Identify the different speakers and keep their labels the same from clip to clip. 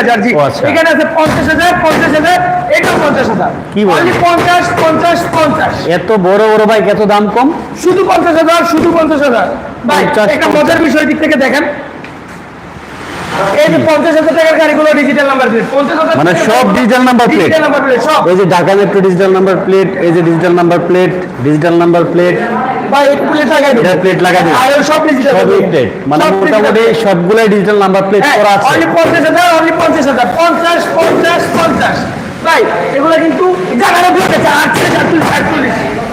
Speaker 1: হাজার জি।
Speaker 2: আচ্ছা।
Speaker 1: এখানে আছে পঞ্চাশ হাজার পঞ্চাশ হাজার এটাও পঞ্চাশ হাজার।
Speaker 2: কি
Speaker 1: বলি পঞ্চাশ পঞ্চাশ পঞ্চাশ।
Speaker 2: এত বড় বড় বাইক এত দাম কম?
Speaker 1: শুধু পঞ্চাশ হাজার শুধু পঞ্চাশ হাজার। ভাই একটা মজার বিষয় দিক থেকে দেখেন এই যে পঞ্চাশ হাজার টাকার গাড়িগুলো ডিজিটাল নাম্বার প্লেট
Speaker 2: মানে সব plate?
Speaker 1: digital number সব।
Speaker 2: এই যে Dhaka metro digital number plate এই যে digital number plate digital number plate
Speaker 1: ভাই একটু প্লেট লাগাই
Speaker 2: লাগাই দিন।
Speaker 1: আর সব ডিজিটাল
Speaker 2: সব প্লেট মানে মোটামুটি সবগুলাই ডিজিটাল নাম্বার প্লেট করা আছে।
Speaker 1: অনলি পঞ্চাশ হাজার অনলি পঞ্চাশ হাজার। পঞ্চাশ পঞ্চাশ পঞ্চাশ। ভাই এগুলো কিন্তু জায়গাটা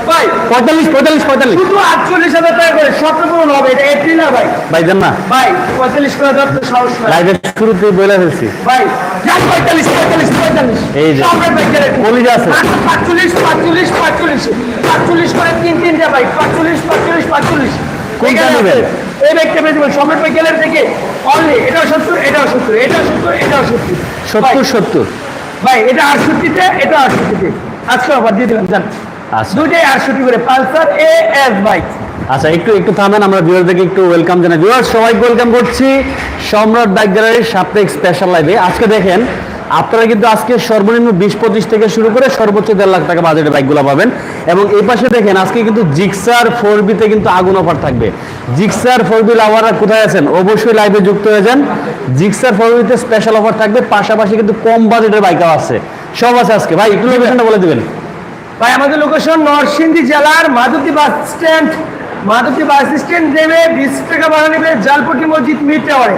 Speaker 1: ভাই
Speaker 2: পঁয়তাল্লিশ পঁয়তাল্লিশ পঁয়তাল্লিশ।
Speaker 1: শুধু আটচল্লিশ হাজার টাকা করে স্বপ্ন পূরণ হবে এটা এপ্রিল না ভাই?
Speaker 2: ভাই দেন না।
Speaker 1: ভাই পঁয়তাল্লিশ করে দেওয়ার তো সাহস
Speaker 2: লাইভের শুরুতেই বলে ফেলছি।
Speaker 1: ভাই পঁয়তাল্লিশ পঁয়তাল্লিশ পঁয়তাল্লিশ।
Speaker 2: এই যে।
Speaker 1: সব ভাই গেলে
Speaker 2: কলিজা আছে।
Speaker 1: পাঁচচল্লিশ পাঁচচল্লিশ পাঁচচল্লিশ। পাঁচচল্লিশ করে তিন তিনটা ভাই। পাঁচচল্লিশ পাঁচচল্লিশ পাঁচচল্লিশ।
Speaker 2: কোনটা
Speaker 1: এখানে আছে।
Speaker 2: নেবেন?
Speaker 1: এই ব্যাগটা পেয়ে যাবেন সম্রাট ভাই থেকে অনলি এটাও সত্তর এটাও সত্তর এটাও সত্তর এটাও সত্তর।
Speaker 2: সত্তর সত্তর।
Speaker 1: ভাই এটা আটষট্টিতে এটা আটষট্টিতে। আজকে অফার দিয়ে দিলাম জান
Speaker 2: আচ্ছা
Speaker 1: দুইটাই আটষট্টি করে। পালসার এ এস বাইক
Speaker 2: আচ্ছা একটু একটু থামেন আমরা ভিউয়ারদেরকে একটু ওয়েলকাম জানাই। ভিউয়ার সবাইকে ওয়েলকাম করছি সম্রাট বাইক গ্যালারির সাপ্তাহিক স্পেশাল লাইভে আজকে দেখেন আপনারা কিন্তু আজকে সর্বনিম্ন বিশ পঁচিশ থেকে শুরু করে সর্বোচ্চ দেড় লাখ টাকা বাজেটের বাইকগুলো পাবেন। এবং এই পাশে দেখেন আজকে কিন্তু জিক্সার ফোর বিতে কিন্তু আগুন অফার থাকবে। জিক্সার ফোর বি লাভাররা কোথায় আছেন? অবশ্যই লাইভে যুক্ত হয়ে যান। জিক্সার ফোর বিতে স্পেশাল অফার থাকবে পাশাপাশি কিন্তু কম বাজেটের বাইকও আছে। সব আছে আজকে। ভাই একটু লোকেশনটা বলে দিবেন।
Speaker 1: ভাই, আমাদের লোকেশন নরসিংদী জেলার Madhabdi bus stand Madhabdi bus stand নেমে বিশ টাকা ভাড়া নেবে জালপটি মসজিদ মিড টাওয়ারে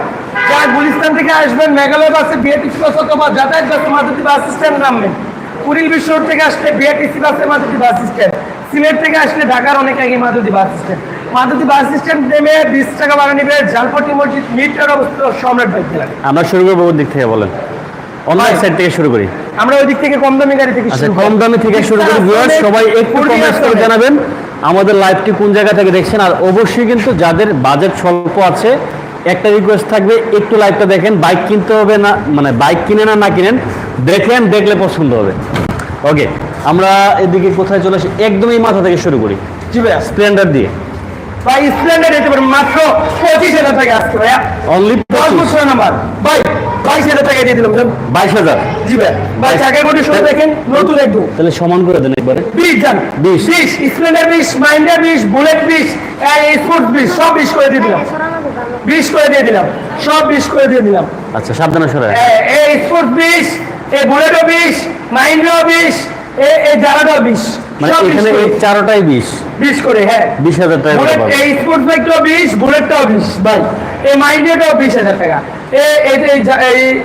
Speaker 1: যারা গুলিস্তান থেকে আসবেন, মেঘালয় বাসে বিএটিসি বাস অথবা যাতায়াত বাসে মাধবদী বাস স্ট্যান্ড নামবেন। কুড়িল বিশ্ব থেকে আসলে বিএটিসি বাসে মাধবদী বাস স্ট্যান্ড সিলেট থেকে আসলে ঢাকার অনেক আগে Madhabdi bus stand Madhabdi bus stand নেমে বিশ টাকা ভাড়া নেবে জালপটি মসজিদ মিড অবস্থিত সম্রাট বাইক
Speaker 2: আমরা শুরু করব দিক থেকে বলেন? অন্য
Speaker 1: ভাই।
Speaker 2: সাইড থেকে শুরু করি।
Speaker 1: আমরা ওই দিক থেকে কম দামি গাড়ি থেকে
Speaker 2: আচ্ছা
Speaker 1: শুরু
Speaker 2: কম। দামি থেকে শুরু করি ভিউয়ার্স সবাই একটু কমেন্টস করে জানাবেন। আমাদের লাইভটি কোন জায়গা থেকে দেখছেন? আর অবশ্যই কিন্তু যাদের বাজেট স্বল্প আছে একটা রিকোয়েস্ট থাকবে একটু লাইভটা দেখেন। বাইক কিনতে হবে না মানে বাইক কিনে না না কিনেন দেখেন দেখলে পছন্দ হবে। ওকে আমরা এদিকে কোথায় চলে আসি? একদমই মাথা থেকে শুরু করি।
Speaker 1: জি ভাইয়া।
Speaker 2: স্প্লেন্ডার দিয়ে।
Speaker 1: ভাই স্প্লেন্ডার যেতে পারেন মাত্র পঁচিশ হাজার টাকা আসছে ভাইয়া।
Speaker 2: অনলি
Speaker 1: দশ বছর নাম্বার ভাই বাইশ হাজার টাকা দিয়ে দিলাম।
Speaker 2: বাইশ হাজার।
Speaker 1: জি ভাই। ভাই বডি শুনে দেখেন নতুন একদম
Speaker 2: তাহলে সমান করে দেন একবারে।
Speaker 1: বিশ জান।
Speaker 2: বিশ।
Speaker 1: বিশ স্প্লেন্ডার বিশ মাইন্ডার বিশ বুলেট বিশ স্পোর্টস বিশ সব বিশ করে দিয়ে দিলাম। বিশ করে দিয়ে দিলাম। সব বিশ করে দিয়ে দিলাম।
Speaker 2: আচ্ছা সাবধানে সরাই
Speaker 1: এই স্পোর্টস বিশ এই বুলেটও বিশ মাইন্ডারও বিশ এই জারাটাও বিশ।
Speaker 2: মানে এখানে এই চারোটাই বিশ।
Speaker 1: বিশ করে হ্যাঁ।
Speaker 2: বিশ হাজার টাকা।
Speaker 1: এই স্পোর্টস বাইকটাও বিশ বুলেটটাও বিশ ভাই। এই মাইন্ডেটাও বিশ হাজার টাকা।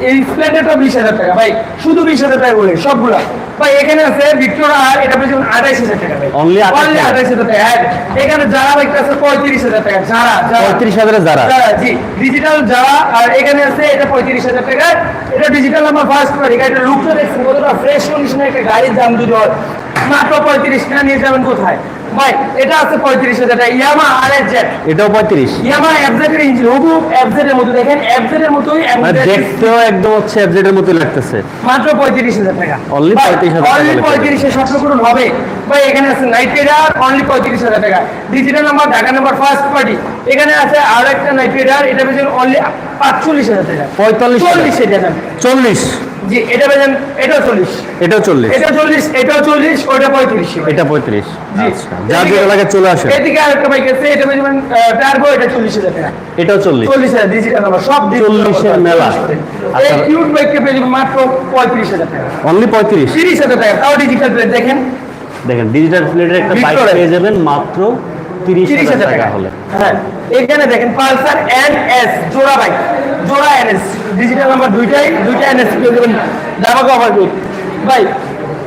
Speaker 1: এই স্প্লেন্ডারটাও বিশ হাজার টাকা। ভাই শুধু বিশ হাজার টাকা বলে সবগুলা। ভাই এখানে আছে ভিক্টোরা এটা পেয়েছে আঠাইশ হাজার টাকা ভাই।
Speaker 2: Only 28
Speaker 1: Only
Speaker 2: টাকা।
Speaker 1: 28 হাজার টাকা। হ্যাঁ এখানে যারা বাইকটা আছে পঁয়ত্রিশ হাজার টাকা যারা যারা।
Speaker 2: পঁয়ত্রিশ হাজারে যারা।
Speaker 1: জি ডিজিটাল যারা আর এখানে আছে এটা পঁয়ত্রিশ হাজার টাকা। এটা ডিজিটাল আমার ফার্স্ট গাড়িটা লুকটা দেখছেন কতটা ফ্রেশ কন্ডিশনে একটা গাড়ির দাম যদি হয় মাত্র পঁয়ত্রিশ টাকা নিয়ে যাবেন কোথায়? ভাই এটা আছে পঁয়ত্রিশ হাজার টাকা ইয়ামা আর এস জেড।
Speaker 2: এটাও পঁয়ত্রিশ।
Speaker 1: ইয়ামা এফজেড এর ইঞ্জিন হুবু এফজেড এর মতো দেখেন এফজেড এর মতোই
Speaker 2: মানে
Speaker 1: FZ
Speaker 2: দেখতেও একদম হচ্ছে এর মতো লাগতেছে।
Speaker 1: মাত্র পঁয়ত্রিশ হাজার টাকা।
Speaker 2: Only 35,000 টাকা
Speaker 1: অনলি
Speaker 2: হলে
Speaker 1: পঁয়ত্রিশে স্বপ্ন পূরণ হবে। ভাই এখানে আছে নাইট রাইডার অনলি পঁয়ত্রিশ হাজার টাকা। Digital number Dhaka number first party এখানে আছে আরও একটা নাইট রাইডার এটা পেয়েছেন অনলি পাঁচচল্লিশ হাজার টাকা।
Speaker 2: পঁয়তাল্লিশ
Speaker 1: চল্লিশ এটা।
Speaker 2: চল্লিশ।
Speaker 1: জি এটা পেয়েছেন এটাও চল্লিশ।
Speaker 2: এটাও চল্লিশ।
Speaker 1: এটা চল্লিশ এটাও চল্লিশ ওটা পঁয়ত্রিশ।
Speaker 2: এটা পঁয়ত্রিশ। আচ্ছা যা যেটা লাগে চলে আসে।
Speaker 1: এদিকে আরেকটা বাইক আছে এটা পেয়েছেন টার্বো এটা চল্লিশ হাজার টাকা।
Speaker 2: এটাও চল্লিশ।
Speaker 1: চল্লিশ হাজার ডিজিটাল নাম্বার সব
Speaker 2: চল্লিশের মেলা।
Speaker 1: এই
Speaker 2: আচ্ছা।
Speaker 1: কিউট বাইকটা পেয়ে যাবেন মাত্র পঁয়ত্রিশ হাজার টাকা।
Speaker 2: অনলি পঁয়ত্রিশ।
Speaker 1: তিরিশ হাজার টাকা তাও ডিজিটাল প্লেট দেখেন।
Speaker 2: দেখেন ডিজিটাল প্লেটের একটা বাইক পেয়ে যাবেন মাত্র তিরিশ হাজার টাকা হলে।
Speaker 1: হ্যাঁ এখানে দেখেন পালসার এন এস জোড়া বাইক জোড়া এন এস। ডিজিটাল নাম্বার দুইটাই দুইটা এন এস পেয়ে যাবেন। দামাকে অফার করি ভাই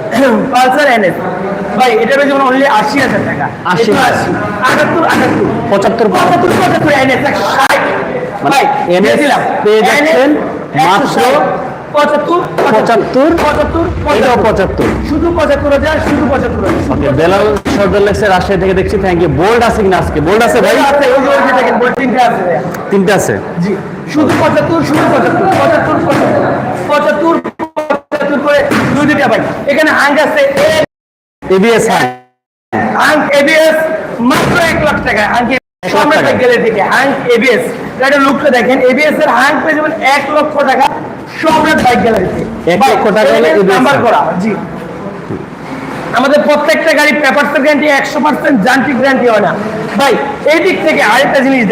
Speaker 1: পালসার এন এস। ভাই এটা পেয়ে যাবেন অনলি আশি হাজার টাকা।
Speaker 2: 80
Speaker 1: একশো আশি আটাত্তর আটাত্তর।
Speaker 2: পঁচাত্তর
Speaker 1: পঁচাত্তর। পঁচাত্তর এন এস একশো ষাট।
Speaker 2: মানে
Speaker 1: ভাই দিয়ে দিলাম
Speaker 2: পেয়ে যাচ্ছেন মাত্র
Speaker 1: পঁচাত্তর
Speaker 2: পঁচাত্তর?
Speaker 1: পঁচাত্তর
Speaker 2: এটাও
Speaker 1: পঁচাত্তর। শুধু পঁচাত্তর হাজার শুধু পঁচাত্তর
Speaker 2: ওকে বেলাল সর্দার লেগছে রাজশাহী থেকে দেখছি থ্যাংক ইউ বোল্ড আছে কিনা আজকে? বোল্ড আছে ভাই?
Speaker 1: আছে ওই যে দেখেন বই তিনটে আছে ভাইয়া।
Speaker 2: আছে?
Speaker 1: জি। শুধু পঁচাত্তর শুধু পঁচাত্তর পঁচাত্তর পঁচাত্তর। পঁচাত্তর করে দুই দুইটা ভাই। এখানে হাঙ্গ আছে
Speaker 2: এবিএস
Speaker 1: হাঙ্গ এবিএস মাত্র এক লাখ টাকা। হাঙ্গ সামনে
Speaker 2: টাকা।
Speaker 1: গেলে থেকে হাঙ্গ এবিএস এটা লুকটা দেখেন এবিএস এর হাঙ্গ পেয়ে যাবেন এক লক্ষ টাকা। সম্রাট বাইক গ্যালারিতে
Speaker 2: এক লক্ষ টাকা
Speaker 1: নাম্বার করা জি। আমাদের প্রত্যেকটা গাড়ি পেপারসের গ্যারান্টি একশো পার্সেন্ট যান্ত্রিক গ্যারান্টি হয় না। ভাই এই দিক থেকে আরেকটা জিনিস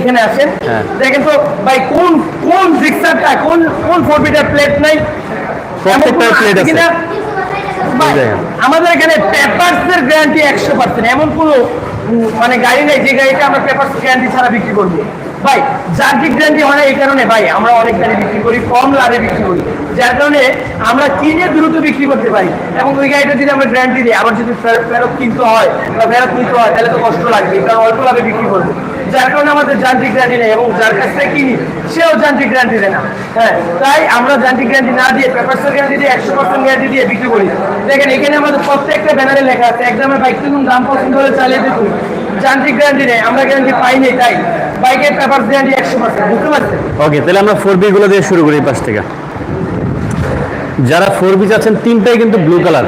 Speaker 1: এখানে আসেন।
Speaker 2: হ্যাঁ।
Speaker 1: দেখেন তো ভাই কোন কোন জিক্সারটা কোন কোন ফোর বিটার প্লেট নাই?
Speaker 2: আছে।
Speaker 1: আমাদের এখানে পেপারসের গ্যারান্টি একশো পার্সেন্ট এমন কোনো মানে গাড়ি নেই যে গাড়িটা আমরা পেপারস গ্যারান্টি ছাড়া বিক্রি করব। ভাই যান্ত্রিক গ্যারান্টি হয় না এই কারণে ভাই, আমরা অনেক গাড়ি বিক্রি করি, কম লাভে বিক্রি করি। যার কারণে আমরা কিনে দ্রুত বিক্রি করতে পারি। এবং ওই গাড়িটা যদি আমরা গ্যারান্টি দিই, আবার যদি ফেরত কিনতে হয় বা ফেরত নিতে হয়, তাহলে তো কষ্ট লাগবে কারণ অল্প লাভে বিক্রি করব। যার কারণে আমাদের যান্ত্রিক গ্যারান্টি নেই এবং যার কাছ থেকে কিনি, সেও যান্ত্রিক গ্যারান্টি দেয় না। হ্যাঁ তাই আমরা যান্ত্রিক গ্যারান্টি না দিয়ে পেপারসের গ্যারান্টি দিয়ে একশো পার্সেন্ট গ্যারান্টি দিয়ে বিক্রি করি। দেখেন, এখানে আমাদের প্রত্যেকটা ব্যানারে লেখা আছে, একদমে বাইক দেখুন দাম পছন্দ হলে চালিয়ে দেখুন যান্ত্রিক গ্যারান্টি নেই আমরা গ্যারান্টি পাইনি তাই বাইকের পেপার গ্যারান্টি একশো পার্সেন্ট বুঝতে পারছেন?
Speaker 2: ওকে তাহলে আমরা ফোর বি গুলো দিয়ে শুরু করি পাশ থেকে। যারা ফোর বি চাচ্ছেন তিনটাই কিন্তু ব্লু কালার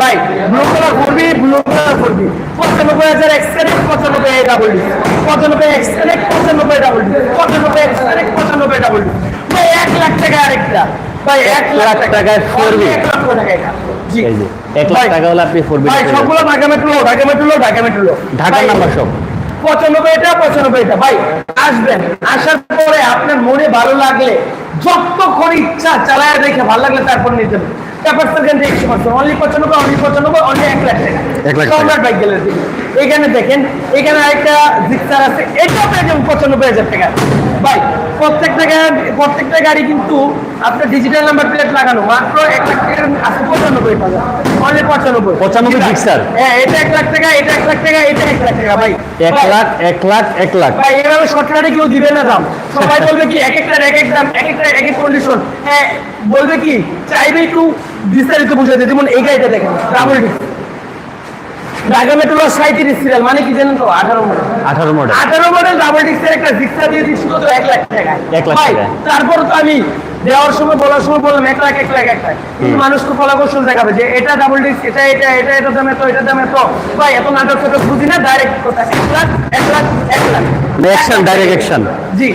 Speaker 1: ভাই ব্লু কালার করবি ব্লু কালার করবি পঁচানব্বই হাজার এক্সকারেক্ট পঁচানব্বই ডাবল ডি পঁচানব্বই এক্সকারেক্ট পঁচানব্বই ডাবল ডি পঁচানব্বই এক্সকারেক্ট পঁচানব্বই ডাবল ডি ভাই এক লাখ টাকা আরেকটা। ভাই এক লাখ
Speaker 2: লাখ টাকায়। 4B
Speaker 1: এক লক্ষ টাকা
Speaker 2: এই যে এক লাখ টাকা হলে আপনি ফোর
Speaker 1: ভাই সবগুলো Dhaka metro Dhaka metro Dhaka metro
Speaker 2: ঢাকার নাম্বার সব।
Speaker 1: পঁচানব্বই এটা পঁচানব্বই এটা ভাই আসবেন আসার পরে আপনার মনে ভালো লাগলে যতক্ষণ ইচ্ছা চালায় দেখে ভালো লাগলে তারপর নিতে হবে পঁচানব্বই এক লাখ এখানে দেখেন এখানে আরেকটা জিক্সার আছে এটা পঁচানব্বই হাজার টাকা। ভাই প্রত্যেকটা গাড়ি প্রত্যেকটা গাড়ি কিন্তু আপনার ডিজিটাল নাম্বার প্লেট লাগানো মাত্র এক লাখ টাকার আছে পঁচানব্বই টাকা অনলি পঁচানব্বই।
Speaker 2: 95 জিক্সার।
Speaker 1: হ্যাঁ এটা এক লাখ টাকা এটা এক লাখ টাকা এটা এক লাখ টাকা ভাই।
Speaker 2: এক লাখ এক লাখ এক লাখ।
Speaker 1: ভাই এভাবে শর্টকাটে কেউ দিবে না দাম। সবাই বলবে কি এক একটার এক এক দাম এক একটা এক এক কন্ডিশন হ্যাঁ বলবে কি চাইবে একটু বিস্তারিত বুঝাতে যেমন এই গাড়িটা দেখেন ডাবল ডিস্ক ঢাকা মেট্রো সাঁত্রিশ সিরিয়াল মানে কি জানেন তো আঠারো মডেল
Speaker 2: আঠারো মডেল
Speaker 1: আঠারো মডেল ডাবল ডিস্কের একটা জিক্সা দিয়ে দিচ্ছি তো এক লাখ টাকা।
Speaker 2: এক লাখ টাকা।
Speaker 1: তারপর তো আমি দেওয়ার সময় বলার সময় বললাম এক লাখ এক লাখ এক। লাখ কিন্তু মানুষ তো ফলাকৌশল দেখাবে যে এটা ডাবল ডিস্ক এটা এটা এটা এটা দামে তো এটা দামে তো। ভাই এত নাটক ফাটক বুঝি না ডাইরেক্ট কথা। এক লাখ এক লাখ এক লাখ।
Speaker 2: অ্যাকশন ডাইরেক্ট অ্যাকশন
Speaker 1: জি।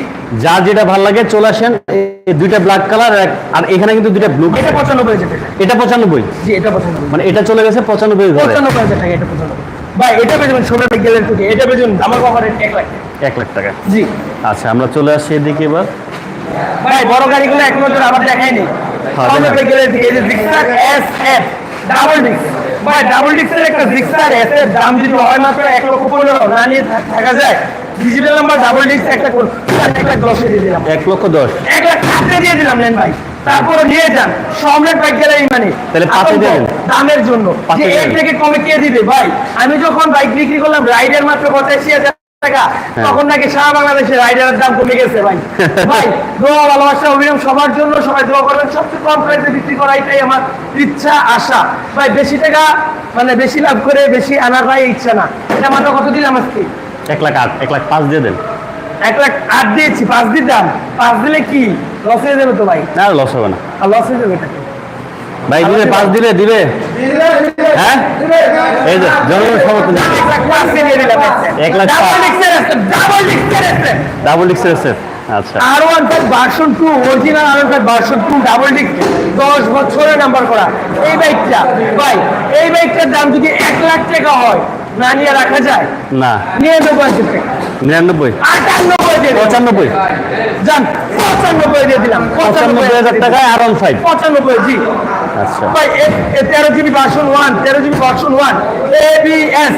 Speaker 2: যার যেটা ভালো লাগে চলে আসেন। দুইটা ব্ল্যাক কালার আর এখানে কিন্তু দুইটা ব্লু
Speaker 1: এটা পঁচানব্বই
Speaker 2: এটা পঁচানব্বই?
Speaker 1: জি এটা পঁচানব্বই।
Speaker 2: মানে এটা চলে গেছে পঁচানব্বই
Speaker 1: পঁচানব্বই হাজার টাকা এটা পঁচানব্বই। ভাই এটা পেয়েছেন সোনার গেলের থেকে এটা পেয়েছেন আমার কভারের এক লাখ। টাকা।
Speaker 2: এক লাখ টাকা।
Speaker 1: জি।
Speaker 2: আচ্ছা আমরা চলে আসি এদিকে এবার।
Speaker 1: ভাই বড় গাড়িগুলো এক নজর আবার
Speaker 2: হ্যাঁ,
Speaker 1: সোনার
Speaker 2: দেখান।
Speaker 1: গেলের থেকে এই যে Gixxer S F double disc ভাই ডাবল ডিস্কের একটা জিক্সার এস এর দাম যদি হয় মাত্র এক লক্ষ পনেরো না নিয়ে থাকা যায়। ডিজিটাল নাম্বার ডাবল ডিস্ক একটা করে দশে দিয়ে দিলাম।
Speaker 2: এক লক্ষ দশ।
Speaker 1: এক লাখ টাকা দিয়ে দিলাম নেন ভাই। তারপরে নিয়ে যান। সম্রাট বাইক গ্যালারি মানে
Speaker 2: তাহলে পাঁচে দেবেন?
Speaker 1: দামের জন্য। এর থেকে কমে কে দিবে ভাই? আমি যখন বাইক বিক্রি করলাম রাইডের মাত্র পঁচাশি হাজার টাকা
Speaker 2: হ্যাঁ।
Speaker 1: তখন নাকি সারা বাংলাদেশে রাইডারের দাম কমে গেছে ভাই। ভাই দোয়া ভালোবাসা অভিনয় সবার জন্য সবাই দোয়া করবেন। সবচেয়ে কম প্রাইসে বিক্রি করা এটাই আমার ইচ্ছা আশা। ভাই বেশি টাকা মানে বেশি লাভ করে বেশি আনার ভাই ইচ্ছা না। এটা মাত্র কত দিলাম আজকে
Speaker 2: এক লাখ আট এক লাখ পাঁচ দিয়ে দেন।
Speaker 1: এক লাখ আট দিয়েছি পাঁচ দিতাম পাঁচ দিলে কি? লস হয়ে যাবে তো ভাই।
Speaker 2: না লস হবে না।
Speaker 1: লস হয়ে যাবে
Speaker 2: ভাই দিবে পাঁচ দিলে দিবে। হ্যাঁ? এই যে জনগণের সমর্থন
Speaker 1: এক লাখ পাঁচ। দিয়ে দিলাম
Speaker 2: এক লাখ পাঁচ।
Speaker 1: ডাবল ডিক্সের আছে ডাবল ডিক্সের আছে।
Speaker 2: ডাবল ডিক্সের সেট আচ্ছা।
Speaker 1: আর one five version two original আর one five version two double disc দশ বছরের নাম্বার করা। এই বাইকটা ভাই এই বাইকটার দাম যদি এক লাখ টাকা হয় না নিয়ে রাখা যায়?
Speaker 2: না।
Speaker 1: হাজার টাকা।
Speaker 2: নিরানব্বই।
Speaker 1: আটানব্বই
Speaker 2: পঁচানব্বই।
Speaker 1: যান পঁচানব্বই দিয়ে দিলাম।
Speaker 2: পঁচানব্বই হাজার টাকায় আর ওয়ান ফাইভ
Speaker 1: পঁচানব্বই জি। ভাই তেরো জিবি ভার্সন ওয়ান তেরো জিবি ভার্সন ওয়ান এবিএস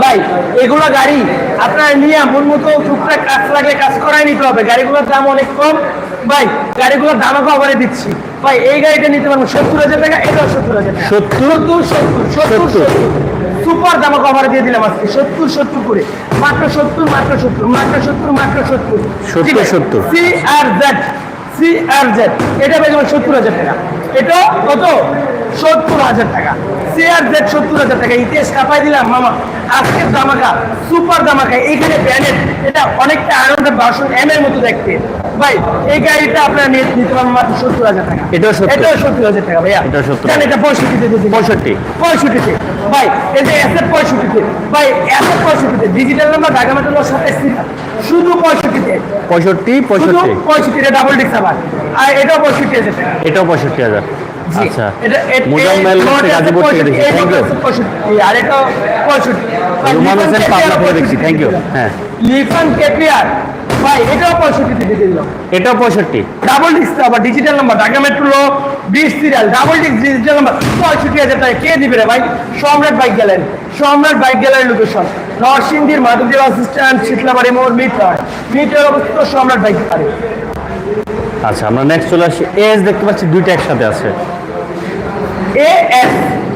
Speaker 1: ভাই এগুলো গাড়ি আপনার নিয়ে মন মতো টুকটাক কাজ লাগলে কাজ করাই নিতে হবে। গাড়িগুলোর দাম অনেক কম। ভাই গাড়িগুলোর দামও কভারে দিচ্ছি। ভাই এই গাড়িটা নিতে পারব সত্তর হাজার টাকা এটাও সত্তর হাজার
Speaker 2: সত্তর?
Speaker 1: সত্তর সত্তর সত্তর সুপার দামা কভারে দিয়ে দিলাম আজকে। সত্তর সত্তর করে। মাত্র সত্তর মাত্র সত্তর মাত্র সত্তর মাত্র সত্তর।
Speaker 2: সত্তর, সত্তর।
Speaker 1: C R Z C R Z এটা পেয়ে যাবেন সত্তর হাজার টাকা। এটা কত? সত্তর হাজার টাকা। চেয়ার জেড সত্তর হাজার টাকা। ইতিহাস কাপাই দিলাম, মামা। আজকের দামাকা সুপার দামাকা এইখানে ব্যানেট এটা অনেকটা আনন্দের বাসন এম এর মতো দেখতে। ভাই এই গাড়িটা আপনার নিয়ে নিতে মাত্র সত্তর হাজার টাকা।
Speaker 2: এটাও 70?
Speaker 1: এটাও সত্তর হাজার টাকা ভাইয়া।
Speaker 2: 70
Speaker 1: জান, এটা পঁয়ষট্টিতে দিতে
Speaker 2: পঁয়ষট্টি।
Speaker 1: পঁয়ষট্টিতে। ভাই এই যে পঁয়ষট্টিতে। ভাই এসএফ পঁয়ষট্টিতে। ডিজিটাল নাম্বার ঢাকা মেট্রোর সাথে শুধু পঁয়ষট্টিতে।
Speaker 2: পঁয়ষট্টি
Speaker 1: শুধু
Speaker 2: পঁয়ষট্টি।
Speaker 1: পঁয়ষট্টিতে ডাবল ডিক্স আবার আর এটাও পঁয়ষট্টি হাজার টাকা।
Speaker 2: এটাও পঁয়ষট্টি হাজার। আচ্ছা।
Speaker 1: এটা-
Speaker 2: মোজাম্মেল
Speaker 1: এই
Speaker 2: হচ্ছে
Speaker 1: নোট আছে
Speaker 2: গাজীপুর থেকে দেখি থ্যাংক ইউ
Speaker 1: আর এটাও 65
Speaker 2: রুমান হোসেন পাবনা থেকে দেখছি। থ্যাংক ইউ হ্যাঁ।
Speaker 1: লিফান কেপিয়ার ভাই এটাও পঁয়ষট্টি দিয়ে দিলাম।
Speaker 2: এটাও
Speaker 1: ডাবল ডিস্ক আবার ডিজিটাল নাম্বার ঢাকা মেট্রো বিশ serial double disc digital number পঁয়ষট্টি হাজার টাকা। কে দিবে রে ভাই? Samrat bike gallery Samrat bike gallery location নরসিংদীর মাধবদেব অ্যাসিস্ট্যান্ট শীতলাবাড়ি মোড় মিটার মিটার অবস্থিত সম্রাট বাইক গ্যালারি।
Speaker 2: আচ্ছা আমরা নেক্সট চলে আসি। এস দেখতে পাচ্ছি দুইটা একসাথে আছে।
Speaker 1: এ এস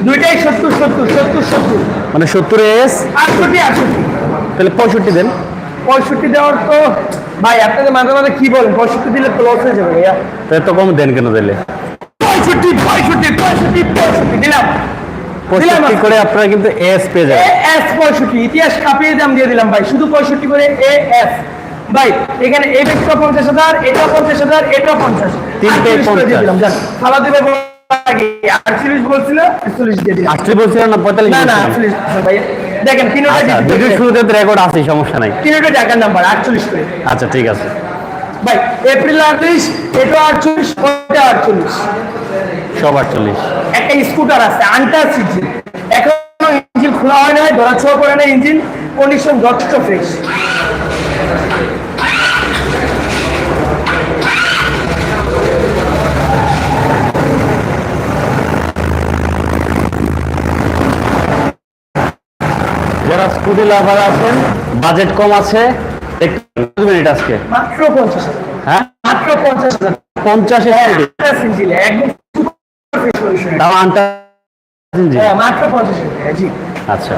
Speaker 1: দুইটাই সত্তর সত্তর সত্তর সত্তর।
Speaker 2: মানে সত্তর এস
Speaker 1: আটষট্টি আটষট্টি।
Speaker 2: তাহলে পঁয়ষট্টি দেন।
Speaker 1: পঁয়ষট্টি দেওয়ার তো ভাই আপনাদের মাঝে মাঝে কি বলেন? পঁয়ষট্টি দিলে তো লস হয়ে যাবে ভাইয়া।
Speaker 2: এত কম দেন কেন দিলে
Speaker 1: পঁয়ষট্টি পঁয়ষট্টি পঁয়ষট্টি পঁয়ষট্টি দিলাম।
Speaker 2: পঁয়ষট্টি করে আপনারা কিন্তু এস পেয়ে যাবেন।
Speaker 1: এস পঁয়ষট্টি ইতিহাস কাঁপিয়ে দাম দিয়ে দিলাম ভাই। শুধু পঁয়ষট্টি করে এ এস ভাই এখানে ব্যক্তিটা পঞ্চাশ হাজার এটা পঞ্চাশ হাজার এটা পঞ্চাশ।
Speaker 2: তিনটে
Speaker 1: 38 করে দিয়ে
Speaker 2: 50
Speaker 1: দিলাম খালা দিবে আটচল্লিশ আটচল্লিশ? আটচল্লিশ
Speaker 2: সমস্যা নাই।
Speaker 1: টাকার নাম্বার আটচল্লিশ করে।
Speaker 2: আচ্ছা ঠিক আছে।
Speaker 1: ভাই এপ্রিল আটত্রিশ এটা আটচল্লিশ ওটা আটচল্লিশ।
Speaker 2: সব আটচল্লিশ।
Speaker 1: একটা স্কুটার আছে আনটাচ ইঞ্জিন এখনও ইঞ্জিন খোলা হয় না ধরা ছোঁয়া করে না ইঞ্জিন কন্ডিশন যথেষ্ট ফ্রেশ
Speaker 2: যারা স্কুটি লাভার আছেন বাজেট কম আছে একটু মিনিট আজকে।
Speaker 1: মাত্র পঞ্চাশ
Speaker 2: হ্যাঁ?
Speaker 1: মাত্র পঞ্চাশ
Speaker 2: পঞ্চাশে
Speaker 1: আনটাচ ইঞ্জিন একদম super fresh condition।
Speaker 2: দাম আনটা জি
Speaker 1: হ্যাঁ মাত্র পঞ্চাশ হাজার টাকা, জি
Speaker 2: আচ্ছা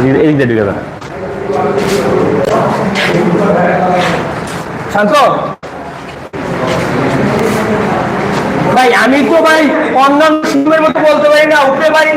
Speaker 2: এই- এই দিকে ঢুকে যান।
Speaker 1: শান্ত ভাই, আমি তো ভাই অন্যান্য শোরুমের মতো বলতে পারি না, উপরে বাড়ি,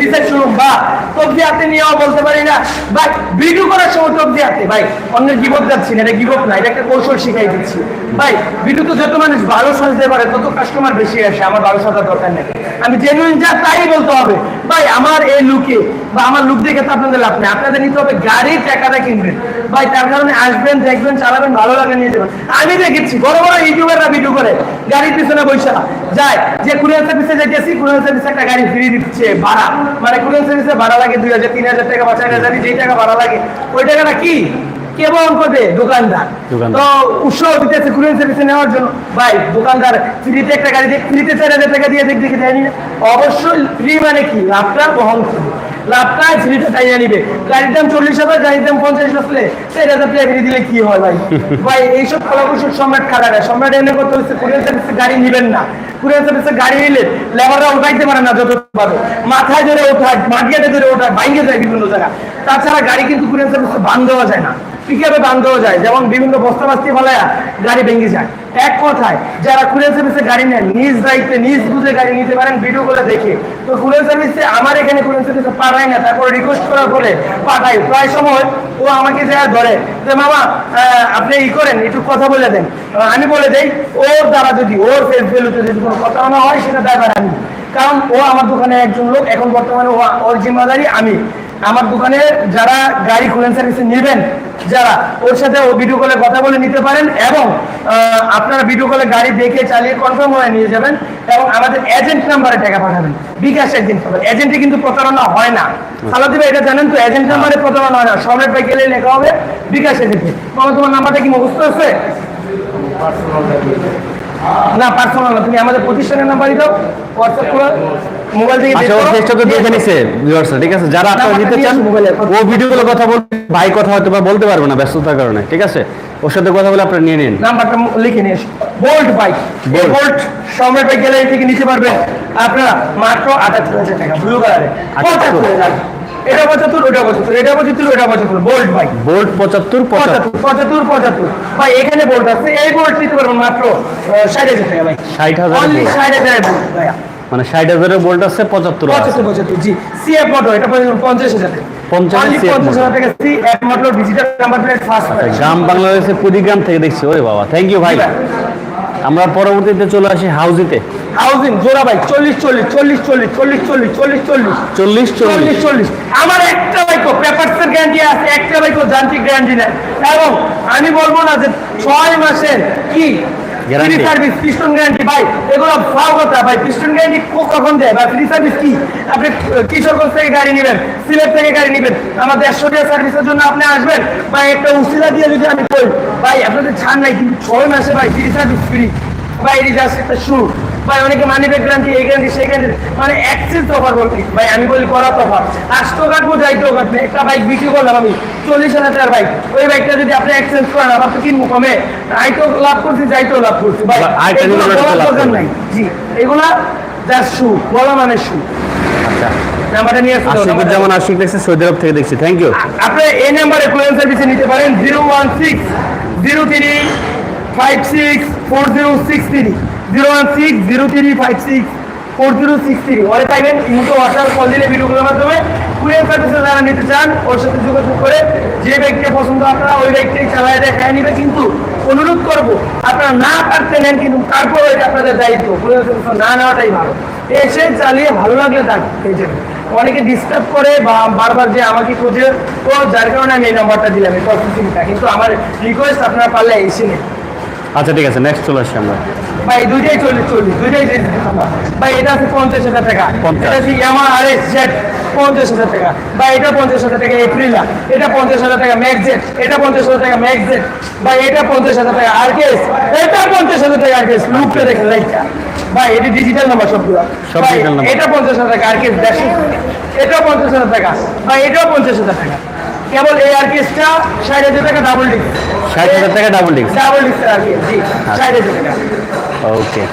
Speaker 1: নিচে শোরুম বা তবজি হাতে নিয়েও বলতে পারি না। ভাই ভিডিও করার সময় তবজি হাতে, ভাই, অন্যের গিবত যাচ্ছি না, এটা গিবত না, এটা একটা কৌশল শিখাই দিচ্ছি। ভাই ভিডিও তো যত মানুষ ভালো সাজতে পারে, তত কাস্টমার বেশি আসে, আমার ভালো সাজার দরকার নেই। আমি জেনুইন যা তাই বলতে হবে। ভাই, আমার এই লুকে বা আমার লুক দেখে তো আপনাদের লাভ নেই, আপনাদের নিতে হবে গাড়ির টাকাটা কিনবেন। ভাই তার কারণে আসবেন দেখবেন চালাবেন ভালো লাগে নিয়ে যাবেন। আমি দেখেছি বড় বড় ইউটিউবাররা ভিডিও করে গাড়ির পিছনে বৈশা যায় যে কুরিয়ার সার্ভিসে যাইতেছি কুরিয়ার সার্ভিসে একটা গাড়ি ফ্রি দিচ্ছে ভাড়া। মানে কুরিয়ার সার্ভিসে ভাড়া লাগে দুই হাজার তিন হাজার টাকা বা চার হাজার যেই টাকা ভাড়া লাগে ওই টাকাটা কি? কে বহন করবে? দোকানদার। তো উৎসাহ দিতেছে কুরিয়ার সার্ভিসে নেওয়ার জন্য। ভাই দোকানদার ফ্রিতে একটা গাড়ি দিয়ে ফ্রিতে চার হাজার টাকা দিয়ে দেখ দেখে দেয়নি অবশ্যই ফ্রি মানে কি? লাভটা বহন করবে। লাভটা লিটার চাইয়া নিবে? গাড়ির দাম চল্লিশ হাজার গাড়ির দাম পঞ্চাশ আসলে। চার হাজার টাকা দিলে কি হয় ভাই? ভাই এইসব কলাকুশল সম্রাট খারাপ সম্রাট এনে করতে হচ্ছে কুরিয়ার সার্ভিসে গাড়ি নিবেন না। কুরিয়ার সার্ভিসে গাড়ি নিলে লেবাররা উঠাইতে পারে না যত পাবে মাথায় ধরে ওঠায় মাটিয়াতে ধরে ওঠায় বাইকে যায় বিভিন্ন জায়গা। তাছাড়া গাড়ি কিন্তু কুরিয়ার সার্ভিসে বান দেওয়া যায় না। পিকআপে বান দেওয়া যায়, যেমন বিভিন্ন বস্তা বাস্তি ফেলায়া গাড়ি ভেঙে যায়। এক কথায়, যারা কুরিয়ার সার্ভিসে গাড়ি নেন নিজ দায়িত্বে, নিজ বুঝে গাড়ি নিতে পারেন ভিডিও করে দেখে। তো কুরিয়ার সার্ভিসে আমার এখানে কুরিয়ার সার্ভিসে পাঠায় না, তারপরে রিকোয়েস্ট করার পরে পাঠাই প্রায় সময় ও আমাকে যা ধরে যে, মামা আপনি ই করেন, একটু কথা বলে দেন। আমি বলে দেই, ওর দ্বারা যদি, ওর ফেস ভ্যালুতে যদি কোনো কথা না হয়, সেটা ড্রাইভার আমি। কারণ ও আমার দোকানে একজন লোক, এখন বর্তমানে ও, ওর জিম্মাদারি আমি। আমার দোকানে যারা গাড়ি কুরিয়ার সার্ভিসে নেবেন, যারা, ওর সাথে ও ভিডিও কলে কথা বলে নিতে পারেন এবং আপনারা ভিডিও কলে গাড়ি দেখে চালিয়ে কনফার্ম হয়ে নিয়ে যাবেন এবং আমাদের এজেন্ট নাম্বারে টাকা পাঠাবেন। বিকাশ এজেন্ট এজেন্টে কিন্তু প্রতারণা হয় না। সালা দিবে এটা জানেন তো এজেন্ট নাম্বারে প্রতারণা হয় না। সম্রাট ভাই গেলে লেখা হবে বিকাশ এজেন্টে মামা, তোমার নাম্বারটা কি মুখস্থ আছে? না পার্সোনাল তুমি আমাদের প্রতিষ্ঠানের নাম্বার দাও হোয়াটসঅ্যাপ করো মোবাইল থেকে
Speaker 2: আচ্ছা ওর
Speaker 1: দেখে
Speaker 2: নিছে ভিউয়ার্স ঠিক আছে? যারা আপনারা নিতে চান ও কথা বল ভাই কথা হয়তো বা বলতে না ব্যস্ততার কারণে ঠিক আছে? ওর সাথে কথা বলে আপনারা নিয়ে নিন।
Speaker 1: নাম্বারটা লিখে নিন Bolt bike Bolt Samrat bike gallery থেকে নিতে পারবে আপনারা মাত্র টাকা ব্লু কালারে এটা 75 ওটা 75 এটা 75 ওটা 75 বোল্ট ভাই।
Speaker 2: বোল্ট 75
Speaker 1: 75 75 75 ভাই এখানে বোল্ট আছে এই বোল্ট নিতে পারবেন মাত্র 60000 টাকা ভাই।
Speaker 2: 60000
Speaker 1: অনলি 60000 বোল্ট ভাই
Speaker 2: মানে 60000 বোল্ট আছে 75
Speaker 1: 75 75 জি। এটা আচ্ছা,
Speaker 2: গ্রাম বাংলাদেশের কুড়িগ্রাম থেকে দেখছি ওরে বাবা থ্যাংক ইউ ভাই। আমরা পরবর্তীতে চলে আসি হাউজিতে।
Speaker 1: হাউজিং জোড়া বাইক চল্লিশ চল্লিশ চল্লিশ চল্লিশ চল্লিশ চল্লিশ চল্লিশ চল্লিশ।
Speaker 2: চল্লিশ চল্লিশ।
Speaker 1: চল্লিশ আমার একটা বাইকও পেপারসের গ্যারান্টি আছে একটা বাইকও যান্ত্রিক গ্যারান্টি নেয় এবং আমি বলব না যে ছয় মাসের কি? ফ্রি সার্ভিস পিস্টন গ্যারান্টি ভাই, এগুলো ফাও ভাই পিস্টন গ্যারান্টি কখন দেয়? বা ফ্রি সার্ভিস কি? আপনি কিশোরগঞ্জ থেকে গাড়ি নেবেন, সিলেট থেকে গাড়ি নেবেন আমার দেড়শো টাকা সার্ভিসের জন্য আপনি আসবেন, ভাই, একটা উসিলা দিয়ে যদি আমি করি ভাই, আপনাদের ছাড় নাই, কিন্তু ছয় মাসে, ভাই ফ্রি সার্ভিস ফ্রি ভাই এটি জাস্ট একটা শুরু ভাই অনেকে মানি ব্যাগ গ্যারান্টি এই গ্যারান্টি সেই গ্যারান্টি মানে এক্সেস অফার বলতে ভাই আমি বলি করা তফার আসতো কাটবো যাইতেও কাটবে। একটা বাইক বিক্রি করলাম আমি চল্লিশ হাজার টাকার বাইক ওই বাইকটা যদি আপনি এক্সচেঞ্জ করেন আবার তো কিনবো কমে। আইতেও লাভ করছি যাইতেও লাভ করছি। ভাই দরকার নাই। জি এগুলা জাস্ট শু বলা মানে শু
Speaker 2: আচ্ছা।
Speaker 1: নাম্বারটা নিয়ে আসতে
Speaker 2: আশিকুর যেমন আশিক দেখছি সৌদি আরব থেকে দেখছি। থ্যাংক ইউ
Speaker 1: আপনি এই নাম্বারে ক্লোয়েন সার্ভিসে নিতে পারেন। Zero one six zero three five six four zero six three zero one six zero three five six four zero six three পাইবেন দিলে মাধ্যমে যারা নিতে চান, ওর সাথে যোগাযোগ করে যে ব্যক্তিকে পছন্দ আপনারা ওই ব্যক্তিকে চালায় দেখায় নিবে। কিন্তু অনুরোধ করব, আপনারা না পারতে নেন, কিন্তু তারপর এটা আপনাদের দায়িত্ব। না নেওয়াটাই ভালো। এসে চালিয়ে ভালো লাগলে তার অনেকে ডিস্টার্ব করে বা বারবার যে আমাকে খোঁজে, তো যার কারণে আমি এই নাম্বারটা দিলাম, এই কিন্তু আমার রিকোয়েস্ট আপনারা পারলে এসে নেন।
Speaker 2: আচ্ছা ঠিক আছে নেক্সট চলে আসি আমরা
Speaker 1: ভাই দুইটাই চল্লিশ চল্লিশ দুইটাই ভাই এটা আছে পঞ্চাশ হাজার টাকা। এটা আছে ইয়ামা আর এস জেড পঞ্চাশ হাজার টাকা বা এটা পঞ্চাশ হাজার টাকা এপ্রিলা এটা পঞ্চাশ হাজার টাকা ম্যাকজেট এটা পঞ্চাশ হাজার টাকা ম্যাকজেট বা এটা পঞ্চাশ হাজার টাকা আরকেএস এটা পঞ্চাশ হাজার টাকা আরকেএস লুকটা দেখেন লাইটটা ভাই এটা ডিজিটাল নাম্বার সবগুলো এটা পঞ্চাশ হাজার টাকা আরকেএস দেড়শো এটাও পঞ্চাশ হাজার টাকা ভাই এটাও পঞ্চাশ হাজার টাকা কেবল এই আরকেএসটা ষাট হাজার টাকা ডাবল ডিস্ক
Speaker 2: ষাট হাজার টাকা double disc
Speaker 1: double disc RKS G ষাট হাজার টাকা।
Speaker 2: ওকে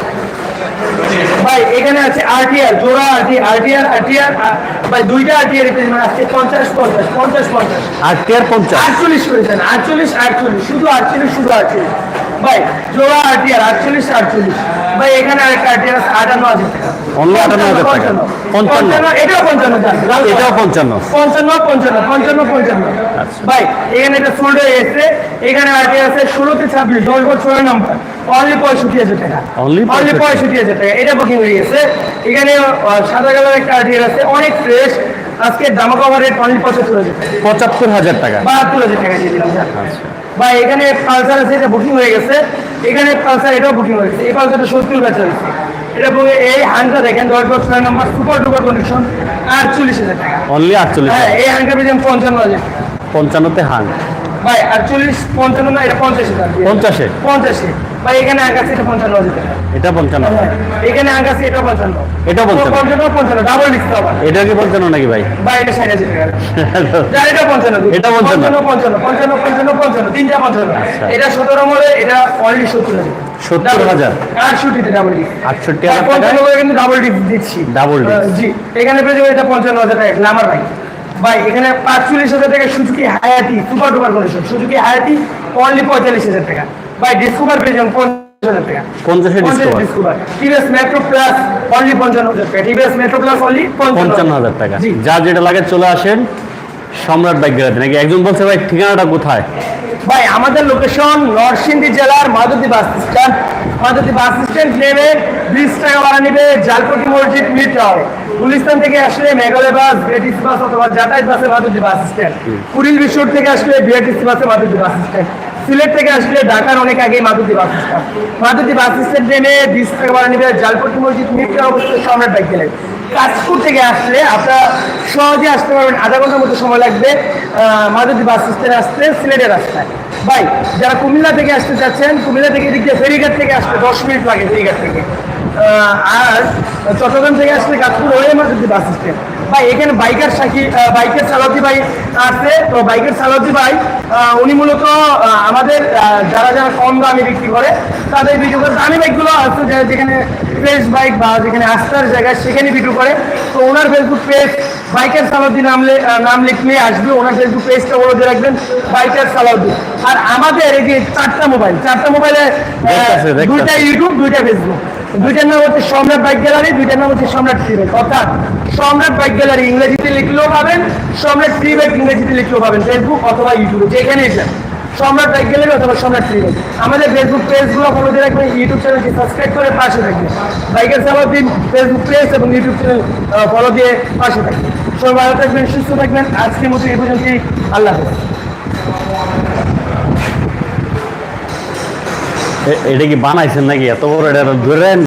Speaker 1: ভাই এখানে আছে আরটিআর জোড়া আরটি আরটিআর আরটিআর ভাই দুইটা আরটিআর রিপ্লেসমেন্ট আছে পঞ্চাশ পঞ্চাশ পঞ্চাশ পঞ্চাশ।
Speaker 2: আর টিয়ার পঞ্চাশ।
Speaker 1: আটচল্লিশ করেছেন আটচল্লিশ আটচল্লিশ শুধু আটচল্লিশ শুধু আটচল্লিশ। ভাই জোড়া আরটিআর আটচল্লিশ আটচল্লিশ। ভাই এখানে আরেকটা আরটিআর আছে আটান্ন হাজার টাকা।
Speaker 2: Only 58,000 টাকা। পঞ্চান্ন।
Speaker 1: পঞ্চান্ন। এটাও পঞ্চান্ন
Speaker 2: এটাও পঞ্চান্ন।
Speaker 1: পঞ্চান্ন। পঞ্চান্ন পঞ্চান্ন পঞ্চান্ন। ভাই এখানে এটা সোল্ড হয়ে এসছে। এখানে আগে আছে ষোলোতে ছাব্বিশ দশ বছর ছয় নম্বর অনলি পঁয়ষট্টি হাজার টাকা। অনলি
Speaker 2: 65,000
Speaker 1: পঁয়ষট্টি। হাজার টাকা। এটা বুকিং হয়ে গেছে। এখানে সাদা কালার একটা আছে অনেক ফ্রেশ আজকে জামা কাপড় রেট অনলি পঁচাত্তর হাজার টাকা।
Speaker 2: পঁচাত্তর হাজার টাকা।
Speaker 1: বাহাত্তর হাজার টাকা দিয়ে দিলাম
Speaker 2: আচ্ছা
Speaker 1: এখানে পালসার আছে এটা বুকিং হয়ে গেছে। এখানে পালসার এটাও বুকিং হয়ে গেছে। এই পালসারটা সত্তর বেচা হয়েছে। এটা বলে এই হানটা দেখেন দশ বছর ছয় নম্বর সুপার ডুপার কন্ডিশন আটচল্লিশ হাজার টাকা।
Speaker 2: অনলি আটচল্লিশ
Speaker 1: হ্যাঁ এই হানটা পেয়েছেন পঞ্চান্ন হাজার।
Speaker 2: পঞ্চান্নতে হাং
Speaker 1: ভাই আটচল্লিশ পঞ্চান্ন না এটা পঞ্চাশ হাজার
Speaker 2: পঞ্চাশে?
Speaker 1: পঞ্চাশে। ভাই এখানে আগাছে এটা পঞ্চান্ন
Speaker 2: এটা পঞ্চান্ন।
Speaker 1: এখানে আগাছে এটা পঞ্চান্ন।
Speaker 2: পঞ্চান্ন।
Speaker 1: পঞ্চান্ন পঞ্চান্ন ডাবল ডিস্ক আবার।
Speaker 2: এটা কি পঞ্চান্ন নাকি ভাই?
Speaker 1: ভাই এটা ষাট হাজার এটা পঞ্চান্ন।
Speaker 2: এটা পঞ্চান্ন।
Speaker 1: পঞ্চান্ন পঞ্চান্ন পঞ্চান্ন পঞ্চান্ন তিনটা পঞ্চান্ন।
Speaker 2: আচ্ছা।
Speaker 1: এটা সতেরো মলে এটা অনলি সত্তর হাজার।
Speaker 2: সত্তর হাজার?
Speaker 1: আটষট্টিতে ডাবল ডিস্ক
Speaker 2: আটষট্টি হাজার
Speaker 1: কিন্তু ডাবল ডিস্ক দিচ্ছি। জি। এখানে পেয়ে যাবে এটা পঞ্চান্ন হাজার টাকা। গ্লামার ভাই। ভাই এখানে পাঁচচল্লিশ হাজার টাকা Suzuki Hayate super duper condition Suzuki Hayate only পঁয়তাল্লিশ হাজার টাকা। ভাই ডিসকভার পেয়ে যাবেন পঞ্চাশ হাজার টাকা।
Speaker 2: পঞ্চাশে discount
Speaker 1: Discover TVS Metro Plus only পঞ্চান্ন হাজার টাকা। টিভিএস মেট্রো প্লাস অনলি
Speaker 2: পঞ্চান্ন হাজার টাকা। যা যেটা লাগে চলে আসেন। সম্রাট বাইক গ্যারাজে নাকি? একজন বলছে, ভাই, ঠিকানাটা কোথায়?
Speaker 1: ভাই, আমাদের লোকেশন নরসিংদী জেলার মাধুতি বাস স্ট্যান্ড। মাধুতি বাস স্ট্যান্ড নেমে বিশ টাকা ভাড়া নিবে জালপটি মসজিদ মিড টাওয়ারে গুলিস্তান থেকে আসলে মেঘালয় বাস, বিআরটিসি বাস অথবা যাতায়াত বাসে মাধুতি বাস স্ট্যান্ড। কুড়িল বিশ্বর থেকে আসলে বিআরটিসি বাসে মাধুতি বাস স্ট্যান্ড। সিলেট থেকে আসলে ঢাকার অনেক আগে মাধুতি বাস স্ট্যান্ড। মাধুতি বাস স্ট্যান্ড নেমে বিশ টাকা ভাড়া নিবে জালপটি মসজিদ টাওয়ার অবস্থিত সম্রাট বাইক গেলেন। কাজপুর থেকে আসলে আপনারা সহজে আসতে পারবেন। আধা ঘণ্টার মতো সময় লাগবে আহ, বাস স্ট্যান্ডে আসতে সিলেটের রাস্তায়। ভাই যারা কুমিল্লা থেকে আসতে চাচ্ছেন কুমিল্লা থেকে এদিক দিয়ে ফেরিঘাট থেকে আসতে দশ মিনিট লাগে ফেরিঘাট থেকে। আর চট্টগ্রাম থেকে আসলে কাজপুর হয়ে মাধুতি বাস স্ট্যান্ড। ভাই এখানে বাইকার সাকি বাইকের চালাতি ভাই আসছে তো বাইকের চালাতি ভাই উনি মূলত আমাদের যারা যারা কম দামে বিক্রি করে তাদের ভিডিও করে দামি বাইকগুলো যে- যেখানে ফ্রেশ বাইক বা যেখানে আস্থার জায়গায় সেখানে ভিডিও করে। তো ওনার ফেসবুক পেজ বাইকের সালাউদ্দিন নামলে নাম লিখলে আসবে। ওনার ফেসবুক পেজটা বলে দিয়ে রাখবেন বাইকের সালাউদ্দিন আর আমাদের এই যে চারটা মোবাইল চারটা মোবাইলে। দুইটা ইউটিউব দুইটা ফেসবুক দুইটার নাম হচ্ছে সম্রাট বাইক গ্যালারি, দুইটার নাম হচ্ছে সম্রাট বাইক অর্থাৎ সম্রাট বাইক গ্যালারি ইংরেজিতে লিখলেও পাবেন, সম্রাট ফ্রি ইংরেজিতে লিখলেও পাবেন ফেসবুক অথবা ইউটিউবে যেখানে যান। সম্রাট বাইক গ্যালারি অথবা সম্রাট ফ্রি আমাদের ফেসবুক পেজগুলো ফলো দিয়ে রাখবেন ইউটিউব চ্যানেলটি সাবস্ক্রাইব করে পাশে থাকবেন। বাইকের সালাউদ্দিন ফেসবুক পেজ এবং ইউটিউব চ্যানেল ফলো দিয়ে পাশে থাকবেন। সবাই ভালো থাকবেন, সুস্থ থাকবেন। আজকের মতো এই পর্যন্তই। আল্লাহ
Speaker 2: এটা কি বানাইছেন নাকি? এত বড় এটা ধরেন।